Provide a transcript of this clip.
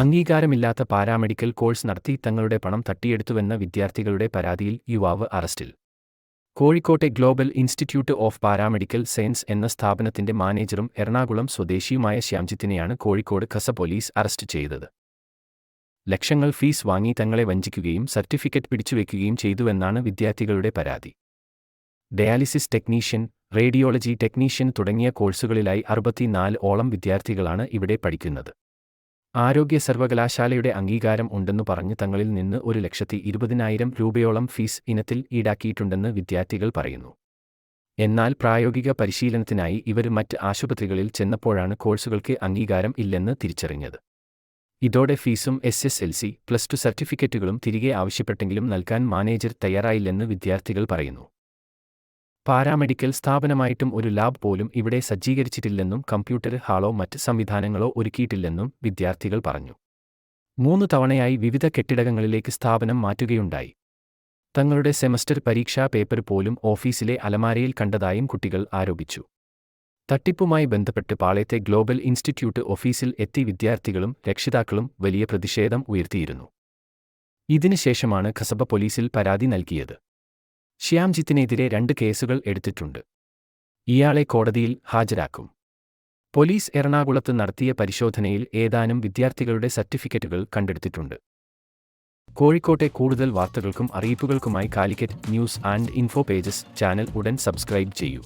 അംഗീകാരമില്ലാത്ത paramedical course നടത്തി തങ്ങളുടെ പണം തട്ടിയെടുത്തുവെന്ന വിദ്യാർത്ഥികളുടെ പരാതിയിൽ യുവാവ് അറസ്റ്റിൽ. കോഴിക്കോട്ടെ Global Institute of Paramedical Science എന്ന സ്ഥാപനത്തിന്റെ മാനേജറും എറണാകുളം സ്വദേശിയുമായ ശ്യാംജിത്തിനെയാണ് കോഴിക്കോട് കസ പോലീസ് അറസ്റ്റ് ചെയ്തത്. ലക്ഷങ്ങൾ ഫീസ് വാങ്ങി തങ്ങളെ വഞ്ചിക്കുകയും സർട്ടിഫിക്കറ്റ് പിടിച്ചുവെക്കുകയും ചെയ്തുവെന്നാണ് വിദ്യാർത്ഥികളുടെ പരാതി. ഡയാലിസിസ് ടെക്നീഷ്യൻ റേഡിയോളജി ടെക്നീഷ്യൻ തുടങ്ങിയ കോഴ്സുകളിലായി അറുപത്തിനാല് ഓളം വിദ്യാർത്ഥികളാണ് ഇവിടെ പഠിക്കുന്നത്. ആരോഗ്യ സർവകലാശാലയുടെ അംഗീകാരം ഉണ്ടെന്നു പറഞ്ഞ് തങ്ങളിൽ നിന്ന് ഒരു ലക്ഷത്തി ഇരുപതിനായിരം രൂപയോളം ഫീസ് ഇനത്തിൽ ഈടാക്കിയിട്ടുണ്ടെന്ന് വിദ്യാർത്ഥികൾ പറയുന്നു. എന്നാൽ പ്രായോഗിക പരിശീലനത്തിനായി ഇവർ മറ്റ് ആശുപത്രികളിൽ ചെന്നപ്പോഴാണ് കോഴ്സുകൾക്ക് അംഗീകാരം ഇല്ലെന്ന് തിരിച്ചറിഞ്ഞത്. ഇതോടെ ഫീസും S S L C plus two സർട്ടിഫിക്കറ്റുകളും തിരികെ ആവശ്യപ്പെട്ടെങ്കിലും നൽകാൻ മാനേജർ തയ്യാറായില്ലെന്ന് വിദ്യാർത്ഥികൾ പറയുന്നു. പാരാമെഡിക്കൽ സ്ഥാപനമായിട്ടും ഒരു ലാബ് പോലും ഇവിടെ സജ്ജീകരിച്ചിട്ടില്ലെന്നും കമ്പ്യൂട്ടർ ഹാളോ മറ്റ് സംവിധാനങ്ങളോ ഒരുക്കിയിട്ടില്ലെന്നും വിദ്യാർത്ഥികൾ പറഞ്ഞു. മൂന്ന് തവണയായി വിവിധ കെട്ടിടങ്ങളിലേക്ക് സ്ഥാപനം മാറ്റുകയുണ്ടായി. തങ്ങളുടെ സെമസ്റ്റർ പരീക്ഷാ പേപ്പർ പോലും ഓഫീസിലെ അലമാരയിൽ കണ്ടതായും കുട്ടികൾ ആരോപിച്ചു. തട്ടിപ്പുമായി ബന്ധപ്പെട്ട് പാളയത്തെ ഗ്ലോബൽ ഇൻസ്റ്റിറ്റ്യൂട്ട് ഓഫീസിൽ എത്തി വിദ്യാർത്ഥികളും രക്ഷിതാക്കളും വലിയ പ്രതിഷേധം ഉയർത്തിയിരുന്നു. ഇതിനുശേഷമാണ് ഖസബ പോലീസിൽ പരാതി നൽകിയത്. ശ്യാംജിത്തിനെതിരെ രണ്ട് കേസുകൾ എടുത്തിട്ടുണ്ട്. ഇയാളെ കോടതിയിൽ ഹാജരാക്കും. പോലീസ് എറണാകുളത്ത് നടത്തിയ പരിശോധനയിൽ ഏതാനും വിദ്യാർത്ഥികളുടെ സർട്ടിഫിക്കറ്റുകൾ കണ്ടെടുത്തിട്ടുണ്ട്. കോഴിക്കോട്ടെ കൂടുതൽ വാർത്തകൾക്കും അറിയിപ്പുകൾക്കുമായി Calicut news and info pages channel ഉടൻ സബ്സ്ക്രൈബ് ചെയ്യൂ.